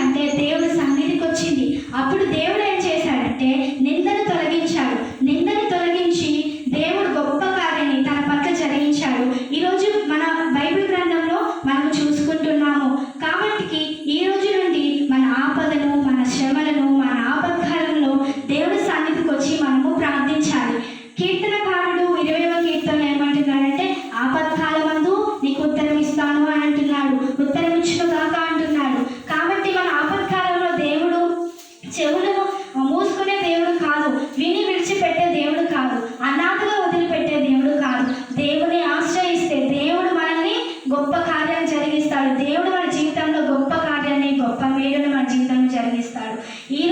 అంటే దేవుని సన్నిధికి వచ్చింది. అప్పుడు దేవుడు చెవులను మూసుకునే దేవుడు కాదు. విని విడిచిపెట్టే దేవుడు కాదు. అనాథగా వదిలిపెట్టే దేవుడు కాదు. దేవుని ఆశ్రయిస్తే దేవుడు మనల్ని గొప్ప కార్యాలు జరిగిస్తాడు. దేవుడు మన జీవితంలో గొప్ప కార్యాన్ని గొప్ప మేలును మన జీవితంలో జరిగిస్తాడు. ఈ